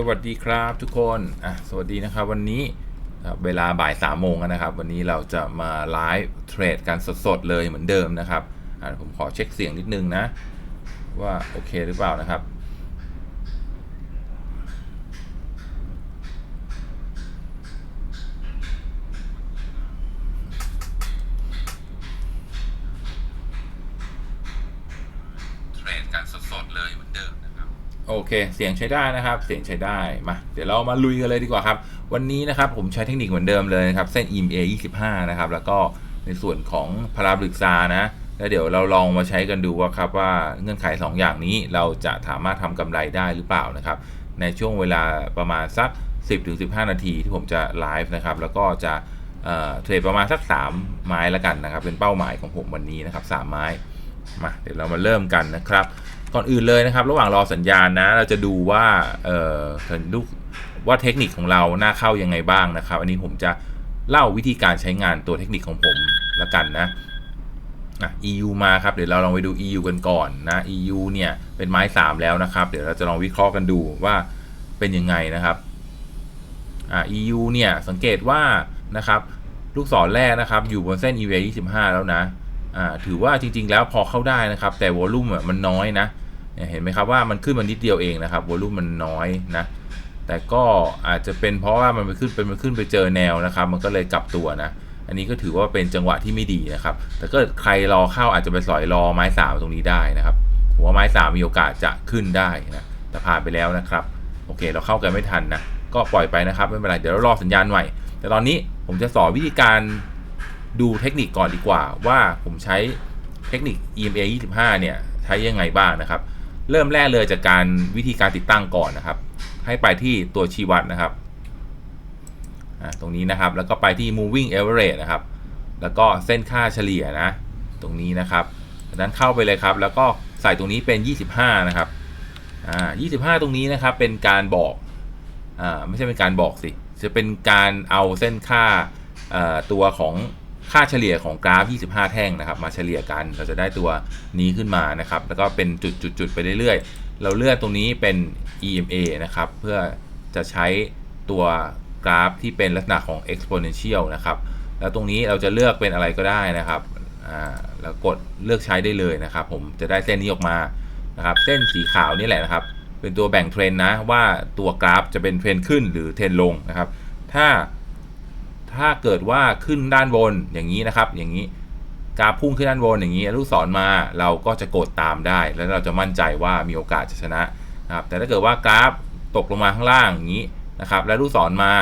สวัสดีครับทุกคนอะสวัสดีนะครับวันนี้เวลาบ่ายสามโมงนะครับ วันนี้เราจะมาไลฟ์เทรดกันสดๆเลยเหมือนเดิมนะครับอะผมขอเช็คเสียงนิดนึงนะ ว่าโอเคหรือเปล่านะครับ เทรดกันสดๆเลยเหมือนเดิมนะครับ โอ เค เสียงใช้ได้นะครับ เสียงใช้ได้มา เดี๋ยวเรามาลุยกันเลยดีกว่าครับ วันนี้นะครับผมใช้เทคนิคเหมือนเดิมเลยนะครับ เส้น EMA 25 นะครับ แล้วก็ในส่วนของพาราบริกซานะ แล้วเดี๋ยวเราลองมาใช้กันดูว่าครับว่าเงื่อนไข 2 อย่างนี้เราจะสามารถทำกำไรได้หรือเปล่านะครับ ในช่วงเวลาประมาณสัก 10-15 นาทีที่ผมจะไลฟ์นะครับ แล้วก็จะเเทรดประมาณสัก 3 ไม้ละกันนะครับ เป็นเป้าหมายของผมวันนี้นะครับ 3 ไม้ มา เดี๋ยวเรามาเริ่มกันนะครับ ก่อนอื่นเลยนะครับ ระหว่างรอสัญญาณนะ เราจะดูว่าเอ่อลูกว่าเทคนิคของเราหน้าเข้ายังไงบ้างนะครับ อันนี้ผมจะเล่าวิธีการใช้งานตัวเทคนิคของผมละกันนะอะ EU มาครับ เดี๋ยวเราลองไปดู EU กันก่อนนะ EU เนี่ยเป็นไม้ 3 แล้วนะครับ เดี๋ยวเราจะลองวิเคราะห์กันดูว่าเป็นยังไงนะครับอะ EU เนี่ยสังเกตว่านะครับลูกศรแรกนะครับ อยู่บนเส้น EVA 25 แล้วนะอ่าถือว่าจริง ๆ แล้วพอเข้าได้นะครับ แต่วอลลุ่มอะมันน้อยนะ เห็นไหมครับว่ามันขึ้นมานิดเดียวเองนะครับวอลุ่มมันน้อยนะแต่ก็อาจจะเป็นเพราะว่ามันไปขึ้นเป็นมันขึ้นไปเจอแนวนะครับ มันก็เลยกลับตัวนะอันนี้ก็ถือว่าเป็นจังหวะที่ไม่ดีนะครับ แต่ก็ใครรอเข้าอาจจะไปสอยรอไม้สามตรงนี้ได้นะครับผมว่าไม้สามมีโอกาสจะขึ้นได้นะแต่ผ่านไปแล้วนะครับ โอเค เราเข้ากันไม่ทันนะก็ปล่อยไปนะครับไม่เป็นไรเดี๋ยวเรารอสัญญาณใหม่ แต่ตอนนี้ผมจะสอนวิธีการดูเทคนิคก่อนดีกว่า ว่าผมใช้เทคนิค EMA 25 เนี่ยใช้ยังไงบ้างนะครับ เริ่มแรกเลยจากการวิธีการติดตั้งก่อนนะครับ ให้ไปที่ตัวชี้วัดนะครับตรงนี้นะครับ แล้วก็ไปที่ moving average นะครับ แล้วก็เส้นค่าเฉลี่ยนะ ตรงนี้นะครับจากนั้นเข้าไปเลยครับ แล้วก็ใส่ตรงนี้เป็น 25 นะครับ อ่า 25 ตรงนี้นะครับ เป็นการบอก อ่า ไม่ใช่เป็นการบอกสิ จะเป็นการเอาเส้นค่าตัวของ ค่าเฉลี่ยของกราฟ 25 แท่งนะครับ มาเฉลี่ยกันเราจะได้ตัวนี้ขึ้นมานะครับ แล้วก็เป็นจุดๆ ๆ ไปเรื่อยๆ เราเลือกตรงนี้เป็น EMA นะครับ เพื่อจะใช้ตัวกราฟที่เป็นลักษณะของ exponential นะครับ แล้วตรงนี้เราจะเลือกเป็นอะไรก็ได้นะครับ อ่า แล้วกดเลือกใช้ได้เลยนะครับ ผมจะได้เส้นนี้ออกมานะครับ เส้นสีขาวนี่แหละนะครับ เป็นตัวแบ่งเทรนนะว่าตัวกราฟจะเป็นเทรนขึ้นหรือเทรนลงนะครับ ถ้า ถ้าเกิดว่าขึ้นด้านบนอย่างนี้นะครับ อย่างนี้กราฟพุ่งขึ้นด้านบนอย่างนี้ลูกศรมา เราก็จะกดตามได้ แล้วเราจะมั่นใจว่ามีโอกาสจะชนะนะครับ แต่ถ้าเกิดว่ากราฟตกลงมาข้างล่างอย่างนี้นะครับ แล้วลูกศรมา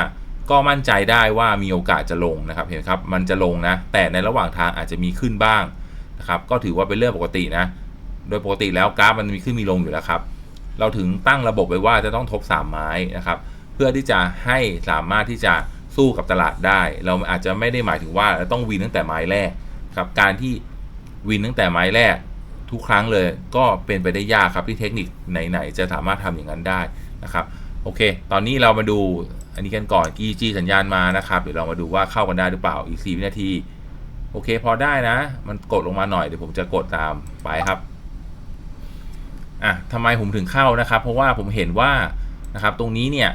ก็มั่นใจได้ว่ามีโอกาสจะลงนะครับ เห็นครับ มันจะลงนะ แต่ในระหว่างทางอาจจะมีขึ้นบ้างนะครับ ก็ถือว่าเป็นเรื่องปกตินะ โดยปกติแล้วกราฟมันมีขึ้นมีลงอยู่แล้วครับ เราถึงตั้งระบบไว้ว่าจะต้องทบสามไม้นะครับ เพื่อที่จะให้สามารถที่จะ สู้กับตลาดได้ เราอาจจะไม่ได้หมายถึงว่าต้องวินตั้งแต่ไม้แรกครับการที่วินตั้งแต่ไม้แรกทุกครั้งเลยก็เป็นไปได้ยากครับที่เทคนิคไหนๆจะสามารถทำอย่างนั้นได้นะครับโอเค ตอนนี้เรามาดูอันนี้กันก่อน EG สัญญาณมานะครับ เดี๋ยวเรามาดูว่าเข้ากันได้หรือเปล่าอีก4วินาที โอเค พอได้นะ มันกดลงมาหน่อยเดี๋ยวผมจะกดตามไปครับอะทำไมผมถึงเข้านะครับ เพราะว่าผมเห็นว่านะครับตรงนี้เนี่ย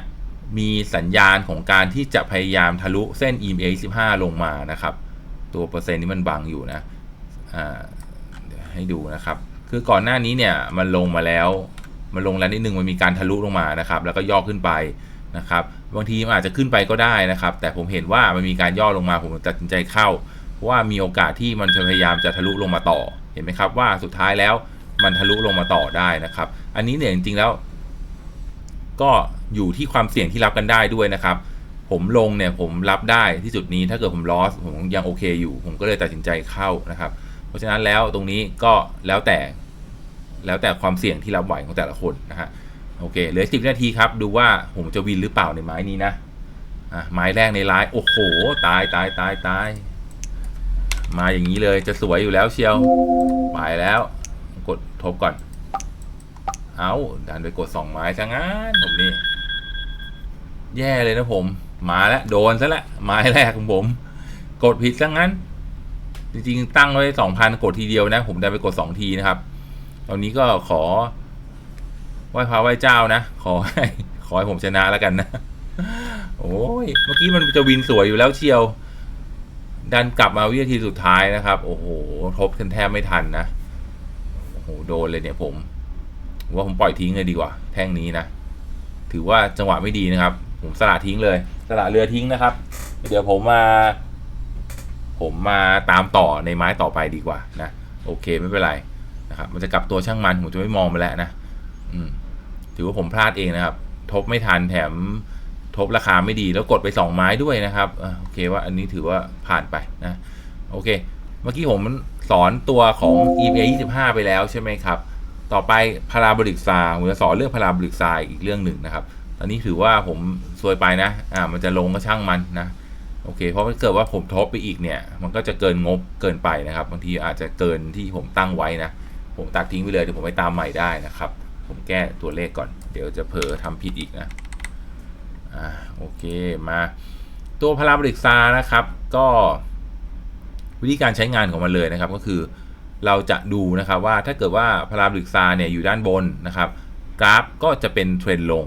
มีสัญญาณของการที่จะพยายามทะลุเส้น EMA 15 ลงมานะครับ ตัวเปอร์เซ็นต์นี้มันบังอยู่นะให้ดูนะครับ คือก่อนหน้านี้เนี่ยมันลงมาแล้ว มันลงแล้วนิดนึงมันมีการทะลุลงมานะครับ แล้วก็ย่อขึ้นไปนะครับบางทีมันอาจจะขึ้นไปก็ได้นะครับ แต่ผมเห็นว่ามันมีการย่อลงมาผมตัดสินใจเข้า เพราะว่ามีโอกาสที่มันจะพยายามจะทะลุลงมาต่อ เห็นไหมครับว่าสุดท้ายแล้วมันทะลุลงมาต่อได้นะครับ อันนี้เนี่ยจริงๆแล้ว ก็ อยู่ที่ความเสี่ยงที่รับกันได้ด้วยนะครับ ผมลงเนี่ยผมรับได้ที่จุดนี้ถ้าเกิดผมลอสผมยังโอเคอยู่ ผมก็เลยตัดสินใจเข้านะครับ เพราะฉะนั้นแล้วตรงนี้ก็แล้วแต่ แล้วแต่ความเสี่ยงที่รับไหวของแต่ละคนนะฮะโอเคเหลือสิบนาทีครับ ดูว่าผมจะวินหรือเปล่าในไม้นี้นะอะไม้แรกในไลน์โอ้โห ตายตายตายตายมาอย่างนี้เลยจะสวยอยู่แล้วเชียวไปแล้ว กดทบก่อน เอาดันไปกดสองไม้ซะงั้นผมนี่ แย่เลยนะผม มาแล้วโดนซะแล้วไม้แรกของผม กดผิดซะงั้น จริงๆ ตั้งไว้สองพันกดทีเดียวนะ ผมได้ไปกดสองทีนะครับ ตอนนี้ก็ขอไหว้พระไหว้เจ้านะ ขอให้ขอให้ผมชนะแล้วกันนะ โอ้ย เมื่อกี้มันจะวินสวยอยู่แล้วเชียว ดันกลับมาวินาทีสุดท้ายนะครับ โอ้โหทบกันแทบไม่ทันนะ โอ้โห โดนเลยเนี่ยผม ว่าผมปล่อยทิ้งเลยดีกว่า แท่งนี้นะ ถือว่าจังหวะไม่ดีนะครับ ผมสละทิ้งเลย สละเรือทิ้งนะครับ เดี๋ยวผมมา ผมมาตามต่อในไม้ต่อไปดีกว่านะ โอเคไม่เป็นไรนะครับ มันจะกลับตัวช่างมันผมจะไม่มองไปแล้วนะอืมถือว่าผมพลาดเองนะครับ ทบไม่ทันแถมทบราคาไม่ดีแล้วกดไป 2 ไม้ด้วยนะครับโอเคว่าอันนี้ถือว่าผ่านไปนะโอเค เมื่อกี้ผมสอนตัวของ EMA 25 ไปแล้วใช่ไหมครับ ต่อไปพาราบริกซาผมจะสอนเรื่องพาราบริกซาอีกเรื่องหนึ่งนะครับ ตอนนี้ถือว่าผมซวยไปนะ อ่า มันจะลงก็ช่างมันนะ โอเค เพราะถ้าเกิดว่าผมทบไปอีกเนี่ย มันก็จะเกินงบเกินไปนะครับ บางทีอาจจะเกินที่ผมตั้งไว้นะ ผมตัดทิ้งไปเลยเดี๋ยวผมไปตามใหม่ได้นะครับ ผมแก้ตัวเลขก่อน เดี๋ยวจะเผลอทำผิดอีกนะ อ่า โอเค มาตัวพาราบริกซานะครับ ก็วิธีการใช้งานของมันเลยนะครับ ก็คือเราจะดูนะครับว่าถ้าเกิดว่าพาราบริกซาเนี่ยอยู่ด้านบนนะครับ กราฟก็จะเป็นเทรนลง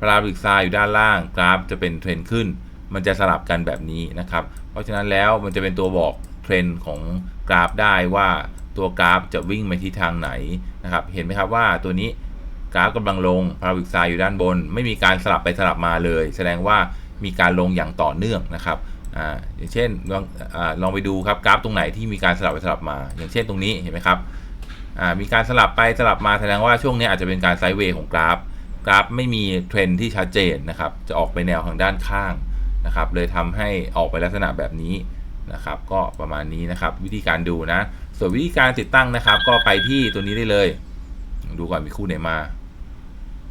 พาราบริกซายอยู่ด้านล่าง กราฟจะเป็นเทรนขึ้น มันจะสลับกันแบบนี้นะครับ เพราะฉะนั้นแล้วมันจะเป็นตัวบอกเทรนของกราฟได้ว่าตัวกราฟจะวิ่งไปที่ทางไหนนะครับ เห็นไหมครับว่าตัวนี้กราฟกำลังลงพาราบิกไซอยู่ด้านบน ไม่มีการสลับไปสลับมาเลย แสดงว่ามีการลงอย่างต่อเนื่องนะครับอ่าอย่างเช่นลองอลองไปดูครับกราฟตรงไหนที่มีการสลับไปสลับมา อย่างเช่นตรงนี้เห็นไหมครับอ่ามีการสลับไปสลับมาแสดงว่าช่วงนี้อาจจะเป็นการไซด์เวย์ของกราฟ กราฟไม่มีเทรนที่ชัดเจนนะครับ จะออกไปแนวทางด้านข้างนะครับ เลยทำให้ออกไปลักษณะแบบนี้นะครับ ก็ประมาณนี้นะครับ วิธีการดูนะ ส่วนวิธีการติดตั้งนะครับ ก็ไปที่ตัวนี้ได้เลย ดูก่อนมีคู่ไหนมา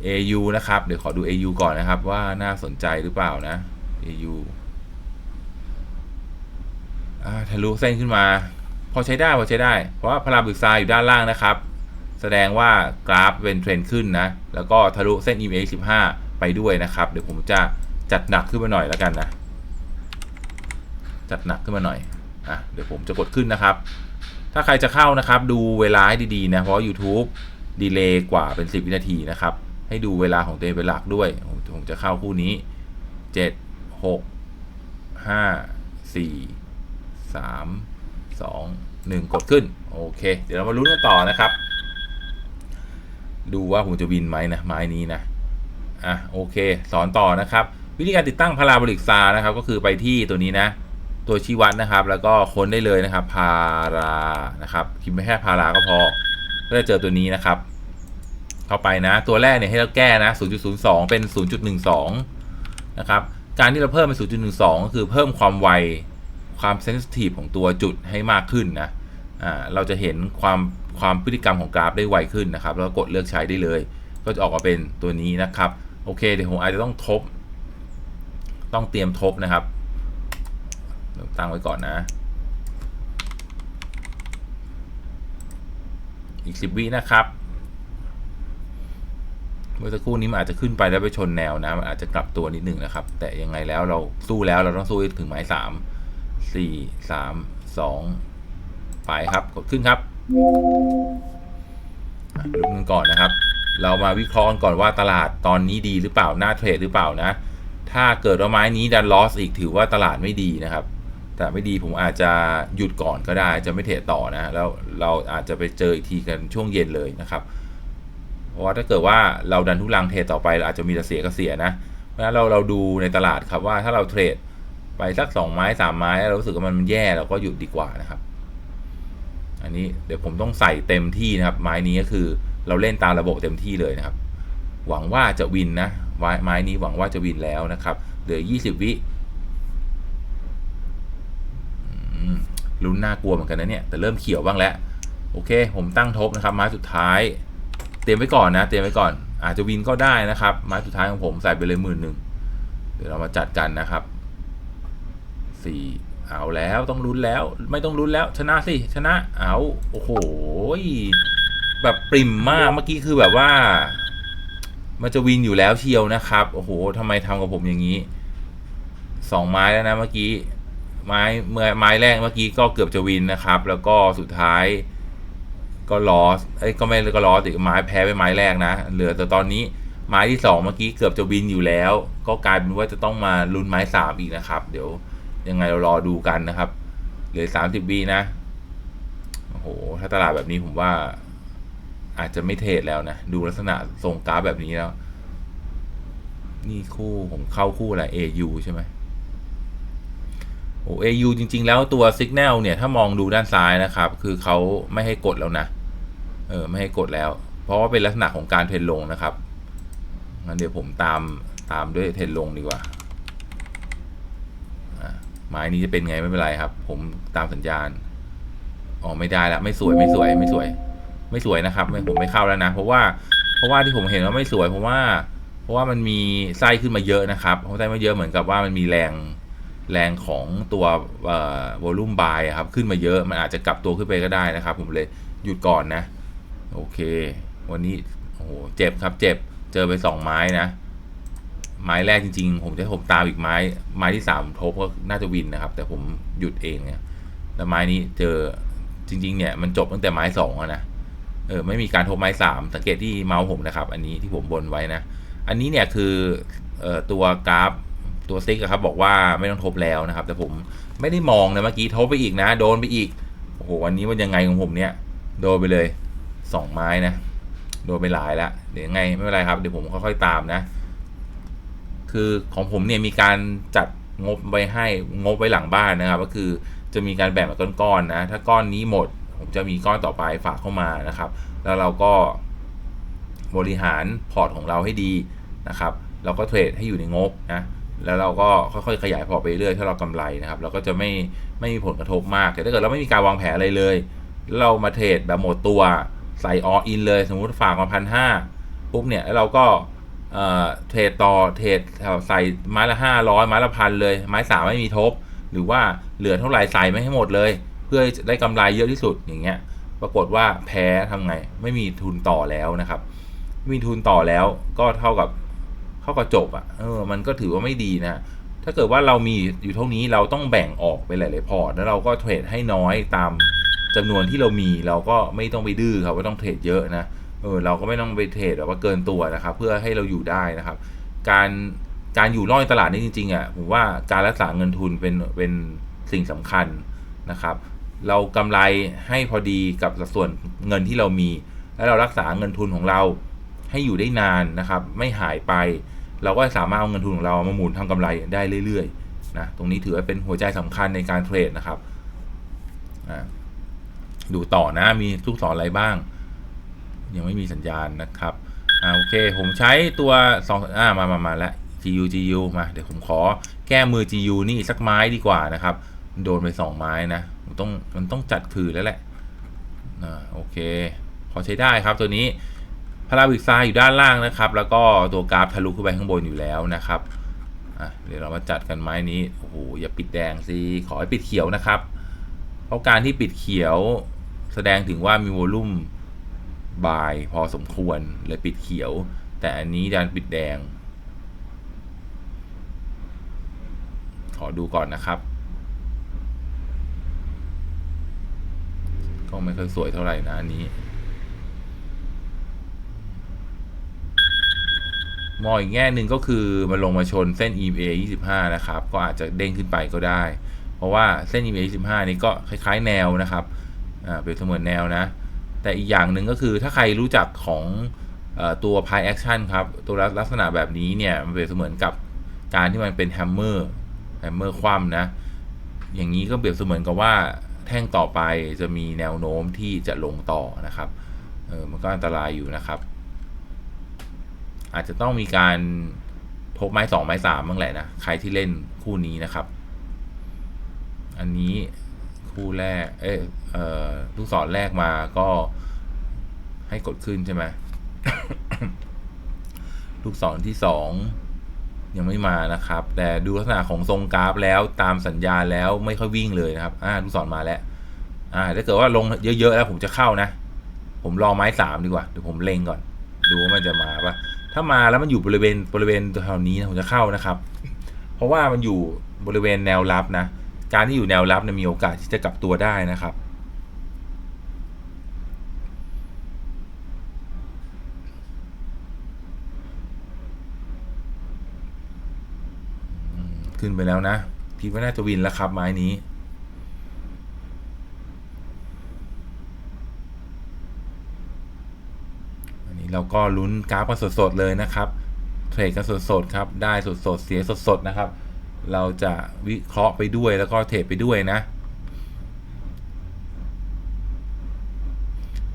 AU นะครับ เดี๋ยวขอดู AU ก่อนนะครับ ว่าน่าสนใจหรือเปล่านะ AU ทะลุเส้นขึ้นมา พอใช้ได้พอใช้ได้ เพราะว่าพาราบิกไซอยู่ด้านล่างนะครับ แสดงว่ากราฟเป็นเทรนขึ้นนะ แล้วก็ทะลุเส้น EMA 15 ไปด้วยนะครับ เดี๋ยวผมจะจัดหนักขึ้นมาหน่อยแล้วกันนะ จัดหนักขึ้นมาหน่อยอะเดี๋ยวผมจะกดขึ้นนะครับ ถ้าใครจะเข้านะครับ ดูเวลาให้ดีๆนะ เพราะ YouTube ดีเลย์กว่าเป็น 10 วินาทีนะครับ ให้ดูเวลาของตัวเองเป็นหลักด้วย ผมผมจะเข้าคู่นี้ 7 6 5 4 3 2 1 กดขึ้น โอเค เดี๋ยวเรามาลุ้นกันต่อนะครับ ดูว่าผมจะวินไหมนะไม้นี้นะอะโอเค สอนต่อนะครับ วิธีการติดตั้งพาราโบลิกซานะครับ ก็คือไปที่ตัวนี้นะ ตัวชี้วัดนะครับ แล้วก็ค้นได้เลยนะครับพารานะครับพิมพ์ไม่แค่พาราก็พอก็จะเจอตัวนี้นะครับ เข้าไปนะ ตัวแรกเนี่ยให้เราแก้นะ 0.02 เป็น 0.12 นะครับ การที่เราเพิ่มเป็น 0.12 ก็คือเพิ่มความไวความเซนซิทีฟของตัวจุดให้มากขึ้นนะอ่าเราจะเห็นความ ความพฤติกรรมของกราฟได้ไวขึ้นนะครับ แล้วกดเลือกใช้ได้เลย ก็จะออกมาเป็นตัวนี้นะครับ โอเคเดี๋ยวผมอาจจะต้องทบ ต้องเตรียมทบนะครับ ตั้งไว้ก่อนนะ อีก 10 วินะครับเมื่อสักครู่นี้มันอาจจะขึ้นไปแล้วไปชนแนวนะ มันอาจจะกลับตัวนิดหนึ่งนะครับ แต่ยังไงแล้วเราสู้แล้วเราต้องสู้ถึงหมายสามสี่สามสองไปครับ กดขึ้นครับ ลุกนึงก่อนนะครับ เรามาวิเคราะห์กันก่อนว่าตลาดตอนนี้ดีหรือเปล่าน่าเทรดหรือเปล่านะ ถ้าเกิดว่าไม้นี้ดันลอสอีกถือว่าตลาดไม่ดีนะครับ แต่ไม่ดีผมอาจจะหยุดก่อนก็ได้จะไม่เทรดต่อนะ แล้วเราอาจจะไปเจออีกทีกันช่วงเย็นเลยนะครับ เพราะว่าถ้าเกิดว่าเราดันทุลังเทรดต่อไปเราอาจจะมีแต่เสียก็เสียนะ เพราะฉะนั้นเราเราดูในตลาดครับว่าถ้าเราเทรดไปสักสองไม้สามไม้แล้วรู้สึกว่ามันแย่เราก็หยุดดีกว่านะครับ อันนี้เดี๋ยวผมต้องใส่เต็มที่นะครับ ไม้นี้ก็คือเราเล่นตามระบบเต็มที่เลยนะครับ หวังว่าจะวินนะไม้นี้หวังว่าจะวินแล้วนะครับเหลือยี่สิบวิลุ้นน่ากลัวเหมือนกันนะเนี่ย แต่เริ่มเขียวบ้างแล้ว โอเค ผมตั้งทบนะครับ ไม้สุดท้าย เตรียมไว้ก่อนนะ เตรียมไว้ก่อน อาจจะวินก็ได้นะครับ ไม้สุดท้ายของผมใส่ไปเลยหมื่นหนึ่ง เดี๋ยวเรามาจัดกันนะครับสี่ เอาแล้วต้องลุ้นแล้ว ไม่ต้องลุ้นแล้ว ชนะสิชนะเอาโอ้โหแบบปริมมากเมื่อกี้คือแบบว่า มันจะวินอยู่แล้วเชียวนะครับโอ้โหทำไมทำกับผมอย่างนี้สองไม้แล้วนะเมื่อกี้ไม้เมื่อไม้แรกเมื่อกี้ก็เกือบจะวินนะครับ แล้วก็สุดท้าย ก็ลอสเอ้ยก็ไม่ก็ลอสอีกไม้แพ้ไปไม้แรกนะเหลือแต่ตอนนี้ไม้ที่สองเมื่อกี้เกือบจะวินอยู่แล้ว ก็กลายเป็นว่าจะต้องมาลุ้นไม้สามอีกนะครับ เดี๋ยว ยังไงเรารอดูกันนะครับ เหลือสามสิบวีนะ โอ้โห ถ้าตลาดแบบนี้ผมว่า อาจจะไม่เทรดแล้วนะ ดูลักษณะทรงกราฟแบบนี้แล้ว นี่คู่ผมเข้าคู่อะไร AU ใช่ไหมโอ้ AU จริง ๆ แล้วตัว Signal เนี่ย ถ้ามองดูด้านซ้ายนะครับ คือเขาไม่ให้กดแล้วนะ เออ ไม่ให้กดแล้ว เพราะว่าเป็นลักษณะของการเทรนลงนะครับงั้นเดี๋ยวผมตามตามด้วยเทรนลงดีกว่า ไม้นี้จะเป็นไงไม่เป็นไรครับ ผมตามสัญญาณอ๋อไม่ได้ละไม่สวยไม่สวยไม่สวย ไม่สวยนะครับไม่ผมไม่เข้าแล้วนะ เพราะว่าเพราะว่าที่ผมเห็นว่าไม่สวยเพราะว่า เพราะว่ามันมีไส้ขึ้นมาเยอะนะครับเพราะไส้มาเยอะเหมือนกับว่ามันมีแรงแรงของตัววอลลุ่มบายครับ ขึ้นมาเยอะมันอาจจะกลับตัวขึ้นไปก็ได้นะครับ ผมเลยหยุดก่อนนะ โอเค วันนี้โอ้โหเจ็บครับ เจ็บเจอไปสองไม้นะ ไม้แรกจริงๆ ผมจะผมตามอีกไม้ ไม้ที่สามทบก็น่าจะวินนะครับ แต่ผมหยุดเองเนี่ยแล้วไม้นี้เจอจริง ๆ เนี่ยมันจบตั้งแต่ไม้สองนะเออไม่มีการทบไม้สามสังเกตที่เมาส์ผมนะครับ อันนี้ที่ผมบนไว้นะ อันนี้เนี่ยคือเอ่อตัวกราฟตัวซิกครับบอกว่าไม่ต้องทบแล้วนะครับ แต่ผมไม่ได้มองนะเมื่อกี้ทบไปอีกนะ โดนไปอีกโอ้โหวันนี้มันยังไงของผมเนี่ย โดนไปเลยสองไม้นะ โดนไปหลายแล้วเดี๋ยวยังไงไม่เป็นไรครับเดี๋ยวผมค่อยๆตามนะ คือของผมเนี่ยมีการจัดงบไว้ให้งบไว้หลังบ้านนะครับ ก็คือจะมีการแบ่งเป็นก้อนๆนะ ถ้าก้อนนี้หมด ผมจะมีก้อนต่อไปฝากเข้ามานะครับ แล้วเราก็บริหารพอร์ตของเราให้ดีนะครับ เราก็เทรดให้อยู่ในงบนะ แล้วเราก็ค่อยๆขยายพอร์ตไปเรื่อยถ้าเรากำไรนะครับ เราก็จะไม่ไม่มีผลกระทบมาก แต่ถ้าเกิดเราไม่มีการวางแผนอะไรเลยแล้วเรามาเทรดแบบหมดตัวใส่ออินเลย สมมุติฝากมาพันห้าปุ๊บเนี่ยแล้วเราก็ เทรดต่อเทรดใส่ไม้ละห้าร้อยไม้ละพันเลย ไม้สามไม่มีทบ หรือว่าเหลือเท่าไหร่ใส่ไม่ให้หมดเลย เพื่อได้กำไรเยอะที่สุดอย่างเงี้ย ปรากฏว่าแพ้ทำไง ไม่มีทุนต่อแล้วนะครับไม่มีทุนต่อแล้วก็เท่ากับเท่ากับจบอะ่ะเออมันก็ถือว่าไม่ดีนะถ้าเกิดว่าเรามีอยู่เท่านี้เราต้องแบ่งออกไปหลายๆพอร์ตแล้วเราก็เทรดให้น้อยตามจำนวนที่เรามีเราก็ไม่ต้องไปดื้อครับว่าต้องเทรดเยอะนะ เออเราก็ไม่ต้องไปเทรดแบบว่าเกินตัวนะครับ เพื่อให้เราอยู่ได้นะครับ การการอยู่รอดในตลาดนี้จริงๆอะผมว่าการรักษาเงินทุนเป็นเป็นสิ่งสำคัญนะครับ เรากำไรให้พอดีกับสัดส่วนเงินที่เรามี แล้วเรารักษาเงินทุนของเราให้อยู่ได้นานนะครับ ไม่หายไป เราก็สามารถเอาเงินทุนของเรามาหมุนทำกำไรได้เรื่อยๆนะตรงนี้ถือว่าเป็นหัวใจสำคัญในการเทรดนะครับดูต่อนะมีลูกศรอะไรบ้าง ยังไม่มีสัญญาณนะครับอ่าโอเค ผมใช้ตัวสองอ่ามามามาแล้ว GU GU มาเดี๋ยวผมขอแก้มือ GU นี่สักไม้ดีกว่านะครับ โดนไปสองไม้นะมันต้องมันต้องจัดคืนแล้วแหละอ่าโอเค พอใช้ได้ครับตัวนี้พาราบิกซาอยู่ด้านล่างนะครับ แล้วก็ตัวกราฟทะลุขึ้นไปข้างบนอยู่แล้วนะครับอะเดี๋ยวเรามาจัดกันไม้นี้โอ้โหอย่าปิดแดงสิขอให้ปิดเขียวนะครับ เพราะการที่ปิดเขียวแสดงถึงว่ามีวอลุ่ม บายพอสมควรเลยปิดเขียว แต่อันนี้ดันปิดแดง ขอดูก่อนนะครับ ก็ไม่ค่อยสวยเท่าไหร่นะอันนี้มองอีกแง่หนึ่งก็คือมันลงมาชนเส้น EMA 25 นะครับ ก็อาจจะเด้งขึ้นไปก็ได้ เพราะว่าเส้น EMA 25 นี้ก็คล้ายๆแนวนะครับ อ่า เป็นเสมือนแนวนะ แต่อีกอย่างหนึ่งก็คือถ้าใครรู้จักของอตัว Pi Action ครับ ตัวลักษณะแบบนี้เนี่ย มันเป็นเสมือนกับการที่มันเป็นแฮมเมอร์แฮมเมอร์คว่ำนะ อย่างนี้ก็เปรียบเสมือนกับว่าแท่งต่อไปจะมีแนวโน้มที่จะลงต่อนะครับเออมันก็อันตรายอยู่นะครับ อาจจะต้องมีการทบไม้สองไม้สามบ้างแหละนะ ใครที่เล่นคู่นี้นะครับ อันนี้ คู่แรก เอเอ่อลูกศรแรกมาก็ให้กดขึ้นใช่ไหมลูกศรที่สองยังไม่มานะครับ แต่ดูลักษณะของทรงกราฟแล้วตามสัญญาแล้วไม่ค่อยวิ่งเลยนะครับ อ่าลูกศรมาแล้ว อ่าถ้าเกิดว่าลงเยอะๆแล้วผมจะเข้านะ ผมรอไม้สามดีกว่าเดี๋ยวผมเล็งก่อน ดูว่ามันจะมาปะถ้ามาแล้วมันอยู่บริเวณบริเวณแถวนี้นะผมจะเข้านะครับ เพราะว่ามันอยู่บริเวณแนวรับนะ การที่อยู่แนวรับเนี่ยมีโอกาสที่จะกลับตัวได้นะครับ ขึ้นไปแล้วนะคิดว่าน่าจะวินแล้วครับไม้นี้เราก็ลุ้นกราฟกันสดๆเลยนะครับ เทรดกันสดๆครับ ได้สดๆ เสียสดๆ นะครับ เราจะวิเคราะห์ไปด้วยแล้วก็เทรดไปด้วยนะ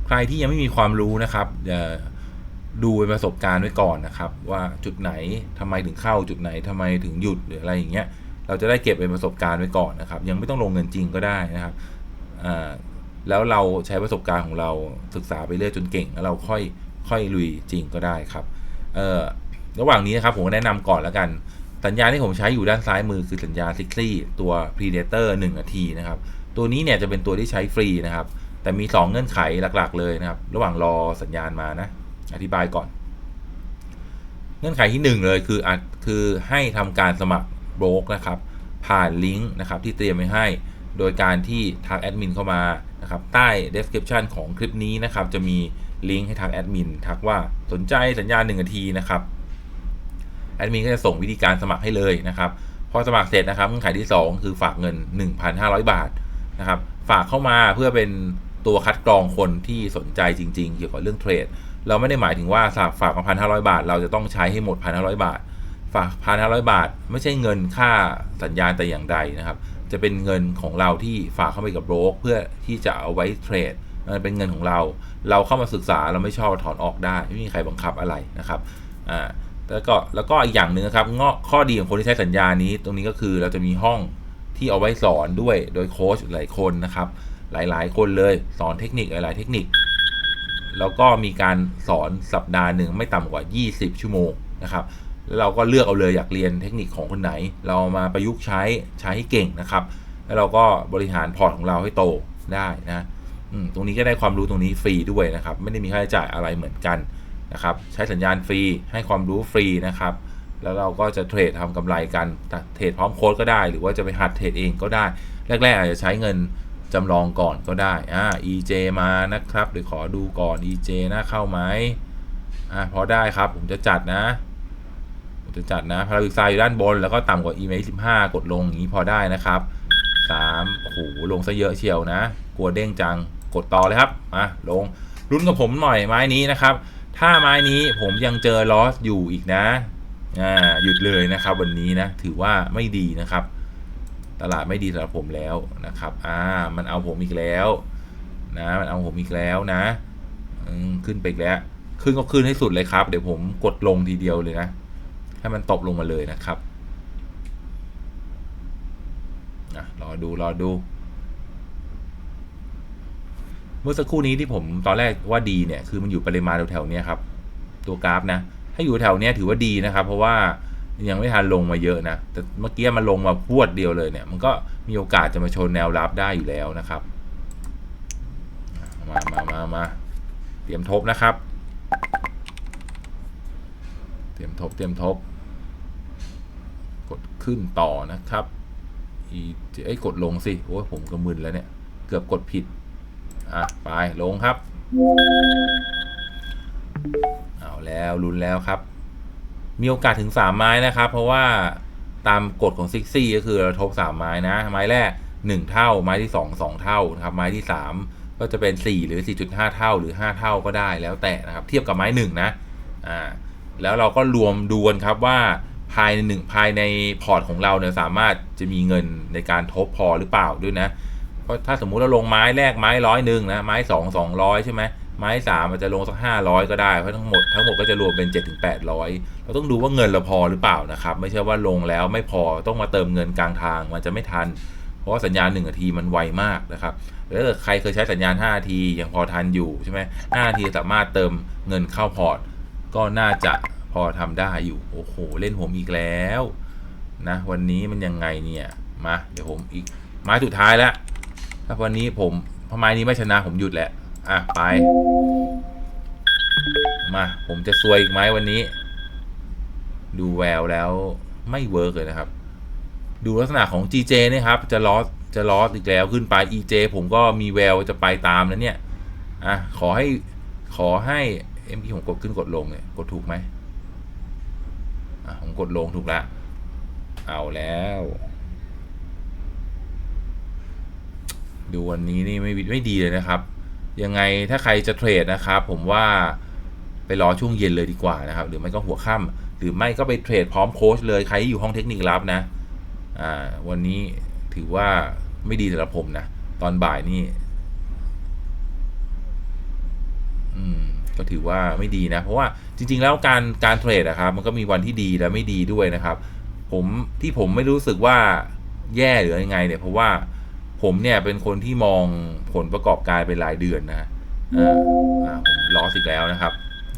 ใครที่ยังไม่มีความรู้นะครับดูเป็นประสบการณ์ไว้ก่อนนะครับ ว่าจุดไหนทำไมถึงเข้าจุดไหนทำไมถึงหยุดหรืออะไรอย่างเงี้ยเราจะได้เก็บเป็นประสบการณ์ไว้ก่อนนะครับ ยังไม่ต้องลงเงินจริงก็ได้นะครับแล้วเราใช้ประสบการณ์ของเราศึกษาไปเรื่อยจนเก่ง แล้วเราค่อยค่อยลุยจริงก็ได้ครับระหว่างนี้นะครับผมก็แนะนำก่อนแล้วกัน สัญญาณที่ผมใช้อยู่ด้านซ้ายมือคือสัญญาซิกซี่ตัว Predator 1นาทีนะครับ ตัวนี้เนี่ยจะเป็นตัวที่ใช้ฟรีนะครับ แต่มี 2 เงื่อนไขหลักๆ เลยนะครับ ระหว่างรอสัญญาณมานะ อธิบายก่อน เงื่อนไขที่ 1 เลยคืออาจคือให้ทำการสมัครโบรกนะครับ ผ่านลิงก์นะครับที่เตรียมไว้ให้ โดยการที่ทักแอดมินเข้ามานะครับใต้ description ของคลิปนี้นะครับจะมีลิงก์ให้ทักแอดมินทักว่าสนใจสัญญาณ1นาทีนะครับ แอดมินก็จะส่งวิธีการสมัครให้เลยนะครับพอสมัครเสร็จนะครับเงื่อนไขที่ 2 คือฝากเงิน 1,500 บาทนะครับฝากเข้ามาเพื่อเป็นตัวคัดกรองคนที่สนใจจริง ๆ เกี่ยวกับเรื่องเทรด เราไม่ได้หมายถึงว่าฝากฝากมาพันห้าร้อยบาท เราจะต้องใช้ให้หมดพันห้าร้อยบาท ฝากพันห้าร้อยบาท ไม่ใช่เงินค่าสัญญาณแต่อย่างใดนะครับ จะเป็นเงินของเราที่ฝากเข้าไปกับโบรกเพื่อที่จะเอาไว้เทรดมันเป็นเงินของเรา เราเข้ามาศึกษาเราไม่ชอบถอนออกได้ ไม่มีใครบังคับอะไรนะครับอ่า แล้วก็แล้วก็อีกอย่างหนึ่งนะครับงอข้อดีของคนที่ใช้สัญญานี้ ตรงนี้ก็คือเราจะมีห้องที่เอาไว้สอนด้วยโดยโค้ชหลายคนนะครับ หลายๆ คนเลยสอนเทคนิคหลาย ๆ เทคนิค แล้วก็มีการสอนสัปดาห์หนึ่งไม่ต่ำกว่า 20 ชั่วโมงนะครับแล้วเราก็เลือกเอาเลยอยากเรียนเทคนิคของคนไหน เรามาประยุกต์ใช้ใช้ให้เก่งนะครับ แล้วเราก็บริหารพอร์ตของเราให้โตได้นะตรงนี้ก็ได้ความรู้ตรงนี้ฟรีด้วยนะครับ ไม่ได้มีค่าใช้จ่ายอะไรเหมือนกัน นะครับ ใช้สัญญาณฟรี ให้ความรู้ฟรีนะครับ แล้วเราก็จะเทรดทำกำไรกัน เทรดพร้อมโค้ดก็ได้ หรือว่าจะไปหัดเทรดเองก็ได้ แรก ๆ อาจจะใช้เงินจำลองก่อนก็ได้ อ่า EJ มานะครับเดี๋ยวขอดูก่อน EJ น่าเข้าไหมอ่าพอได้ครับ ผมจะจัดนะ ผมจะจัดนะพาราวิกซายอยู่ด้านบน แล้วก็ต่ำกว่า e m a 15 กดลงอย่างนี้พอได้นะครับ3โอ้โห ลงซะเยอะเชียวนะ กลัวเด้งจัง กดต่อเลยครับ มา ลง ลุ้นกับผมหน่อยไม้นี้นะครับ ถ้าไม้นี้ผมยังเจอลอสอยู่อีกนะอ่าหยุดเลยนะครับ วันนี้นะถือว่าไม่ดีนะครับ ตลาดไม่ดีสำหรับผมแล้วนะครับอ่ามันเอาผมอีกแล้วนะมันเอาผมอีกแล้วนะขึ้นไปอีกแล้วขึ้นก็ขึ้นให้สุดเลยครับ เดี๋ยวผมกดลงทีเดียวเลยนะให้มันตบลงมาเลยนะครับนะรอดูรอดู เมื่อสักครู่นี้ที่ผมตอนแรกว่าดีเนี่ยคือมันอยู่ปริมาณแถวๆนี้ครับ ตัวกราฟนะถ้าอยู่แถวเนี้ยถือว่าดีนะครับ เพราะว่ายังไม่ทันลงมาเยอะนะ แต่เมื่อกี้มันลงมาพวดเดียวเลยเนี่ย มันก็มีโอกาสจะมาชนแนวรับได้อยู่แล้วนะครับ มามามามาเตรียมทบนะครับ เตรียมทบ เตรียมทบ กดขึ้นต่อนะครับ อีไอ้ยกดลงสิ โอ้ยผมก็มึนแล้วเนี่ย เกือบกดผิด อะไปลงครับ เอาแล้วรุนแล้วครับ มีโอกาสถึง3ไม้นะครับ เพราะว่าตามกฎของซิกซี่ก็คือเราทบ3ไม้นะ ไม้แรก1เท่า ไม้ที่2 2เท่านะครับ ไม้ที่3ก็จะเป็น4หรือ4.5เท่าหรือ5เท่าก็ได้แล้วแต่นะครับ เทียบกับไม้1นะอ่าแล้วเราก็รวมดูกันครับว่าภายในหนึ่งภายในพอร์ตของเราเนี่ยสามารถจะมีเงินในการทบพอหรือเปล่าด้วยนะ ราะถ้าสมมุติเราลงไม้แรกไม้ร้อยหนึ่งนะไม้สองสองร้อยใช่ไหมไม้สามมันจะลงสักห้าร้อยก็ได้เพราะทั้งหมดทั้งหมดก็จะรวมเป็นเจ็ดถึงแปดร้อยเราต้องดูว่าเงินเราพอหรือเปล่านะครับ ไม่ใช่ว่าลงแล้วไม่พอต้องมาเติมเงินกลางทางมันจะไม่ทัน เพราะสัญญาณหนึ่งนาทีมันไวมากนะครับแล้วใครเคยใช้สัญญาณ5นาทียังพอทันอยู่ใช่ไหมห้านาทีสามารถเติมเงินเข้าพอร์ต ก็น่าจะพอทำได้อยู่โอ้โหเล่นผมอีกแล้วนะวันนี้มันยังไงเนี่ยมาเดี๋ยวผมอีกไม้สุดท้ายแล้ว ถ้าวันนี้ผมพอไม้นี้ไม่ชนะผมหยุดแหละ อะ ไป มา ผมจะซวยอีกไหมวันนี้ ดูแววแล้วไม่เวิร์กเลยนะครับ ดูลักษณะของ GJ เนี่ยครับ จะลอสจะลอสอีกแล้วขึ้นไป EJ ผมก็มีแววจะไปตามแล้วเนี่ย อะ ขอให้ขอให้เอ็มพีผมกดขึ้นกดลงเนี่ยกดถูกไหมอะผมกดลงถูกแล้วเอาแล้ว ดูวันนี้นี่ไม่ไม่ดีเลยนะครับ ยังไงถ้าใครจะเทรดนะครับ ผมว่าไปรอช่วงเย็นเลยดีกว่านะครับ หรือไม่ก็หัวค่ำหรือไม่ก็ไปเทรดพร้อมโค้ชเลยใครที่อยู่ห้องเทคนิคลับนะอ่าวันนี้ถือว่าไม่ดีสำหรับผมนะ ตอนบ่ายนี่อืมก็ถือว่าไม่ดีนะ เพราะว่าจริง ๆ แล้วการการเทรดนะครับ มันก็มีวันที่ดีและไม่ดีด้วยนะครับ ผมที่ผมไม่รู้สึกว่าแย่หรือยังไงเนี่ยเพราะว่า ผมเนี่ยเป็นคนที่มองผลประกอบการเป็นรายเดือนนะอ่าอ่าผมลอสอีกแล้วนะครับ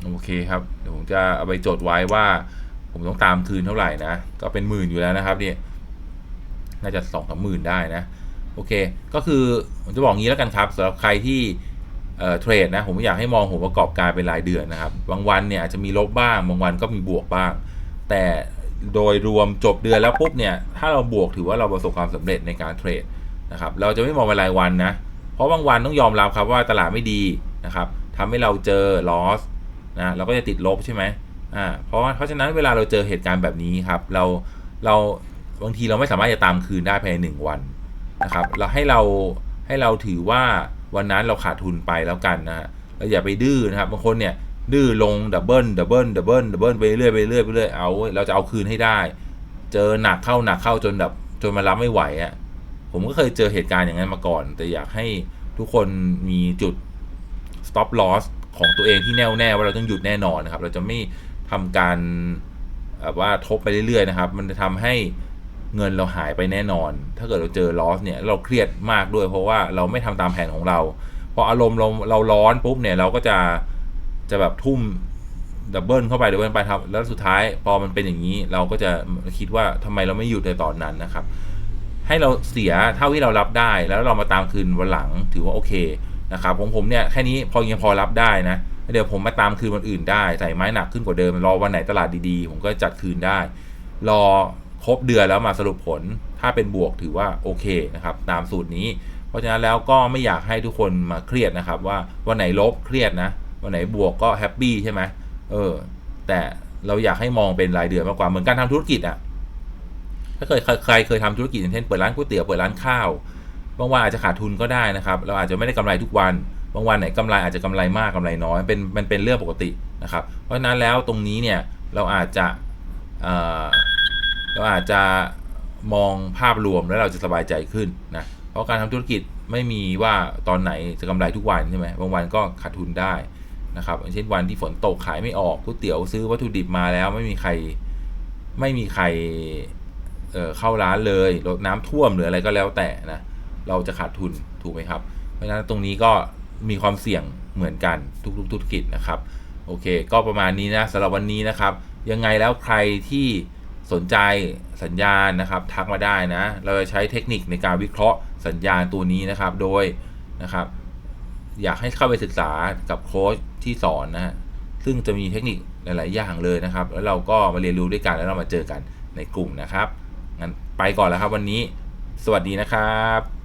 โอเคครับ เดี๋ยวผมจะเอาไปจดไว้ว่า ผมต้องตามคืนเท่าไหร่นะ ก็เป็นหมื่นอยู่แล้วนะครับเนี่ยน่าจะสองสามหมื่นได้นะ โอเค ก็คือผมจะบอกงี้แล้วกันครับสำหรับใครที่เทรดนะ ผมอยากให้มองผลประกอบการเป็นรายเดือนนะครับ บางวันเนี่ยอาจจะมีลบบ้าง บางวันก็มีบวกบ้าง แต่โดยรวมจบเดือนแล้วปุ๊บเนี่ย ถ้าเราบวกถือว่าเราประสบความสำเร็จในการเทรด นะครับเราจะไม่มองเป็นรายวันนะ เพราะบางวันต้องยอมรับครับว่าตลาดไม่ดีนะครับทำให้เราเจอ loss นะเราก็จะติดลบใช่ไหมอ่าเพราะเพราะฉะนั้นเวลาเราเจอเหตุการณ์แบบนี้ครับเราเราบางทีเราไม่สามารถจะตามคืนได้ภายในหนึ่งวันนะครับเราให้เราให้เราถือว่าวันนั้นเราขาดทุนไปแล้วกันนะฮะเราอย่าไปดื้อนะครับบางคนเนี่ยดื้อลงดับเบิลดับเบิลดับเบิลดับเบิลไปเรื่อยไปเรื่อยไปเรื่อยเอาเราจะเอาคืนให้ได้ เจอหนักเข้าหนักเข้าจนแบบจนมารับไม่ไหวอะ่ะ ผมก็เคยเจอเหตุการณ์อย่างนั้นมาก่อน แต่อยากให้ทุกคนมีจุด stop loss ของตัวเองที่แน่วแน่ว่าเราต้องหยุดแน่นอนนะครับ เราจะไม่ทำการแบบว่าทบไปเรื่อยๆนะครับ มันจะทำให้เงินเราหายไปแน่นอน ถ้าเกิดเราเจอ loss เนี่ยเราเครียดมากด้วย เพราะว่าเราไม่ทำตามแผนของเรา พออารมณ์เราเราร้อนปุ๊บเนี่ยเราก็จะจะแบบทุ่มดับเบิลเข้าไปดับเบิลไปครับ แล้วสุดท้ายพอมันเป็นอย่างนี้เราก็จะคิดว่าทำไมเราไม่หยุดในตอนนั้นนะครับ ให้เราเสียเท่าที่เรารับได้ แล้วเรามาตามคืนวันหลังถือว่าโอเคนะครับผมผมเนี่ยแค่นี้พอยังพอรับได้นะเดี๋ยวผมมาตามคืนวันอื่นได้ใส่ไม้หนักขึ้นกว่าเดิม รอวันไหนตลาดดีๆ ผมก็จัดคืนได้ รอครบเดือนแล้วมาสรุปผลถ้าเป็นบวกถือว่าโอเคนะครับตามสูตรนี้ เพราะฉะนั้นแล้วก็ไม่อยากให้ทุกคนมาเครียดนะครับ ว่าวันไหนลบเครียดนะวันไหนบวกก็แฮปปี้ใช่ไหมเออแต่เราอยากให้มองเป็นรายเดือนมากกว่าเหมือนการทำธุรกิจอะ ถ้าเคยใครเคยทำธุรกิจอย่างเช่นเปิดร้านก๋วยเตี๋ยวเปิดร้านข้าวบางวันอาจจะขาดทุนก็ได้นะครับ เราอาจจะไม่ได้กำไรทุกวันบางวันไหนกำไรอาจจะกำไรมากกำไรน้อยเป็นมันเป็นเรื่องปกตินะครับ เพราะฉะนั้นแล้วตรงนี้เนี่ยเราอาจจะเเราอาจจะมองภาพรวมแล้วเราจะสบายใจขึ้นนะเพราะการทำธุรกิจไม่มีว่าตอนไหนจะกำไรทุกวันใช่ไหมบางวันก็ขาดทุนได้นะครับอย่างเช่นวันที่ฝนตกขายไม่ออกก๋วยเตี๋ยวซื้อวัตถุดิบมาแล้วไม่มีใครไม่มีใคร เเข้าร้านเลยรถน้ำท่วมหรืออะไรก็แล้วแต่นะเราจะขาดทุนถูกไหมครับ เพราะฉะนั้นตรงนี้ก็มีความเสี่ยงเหมือนกันทุกๆธุรกิจนะครับโอเค ก็ประมาณนี้นะสำหรับวันนี้นะครับ ยังไงแล้วใครที่สนใจสัญญาณนะครับทักมาได้นะ เราจะใช้เทคนิคในการวิเคราะห์สัญญาณตัวนี้นะครับ โดยนะครับ อยากให้เข้าไปศึกษากับโค้ชที่สอนนะซึ่งจะมีเทคนิคหลาย ๆ อย่างเลยนะครับ แล้วเราก็มาเรียนรู้ด้วยกันแล้วเรามาเจอกันในกลุ่มนะครับ ก่อนแล้วครับ วันนี้ สวัสดีนะครับ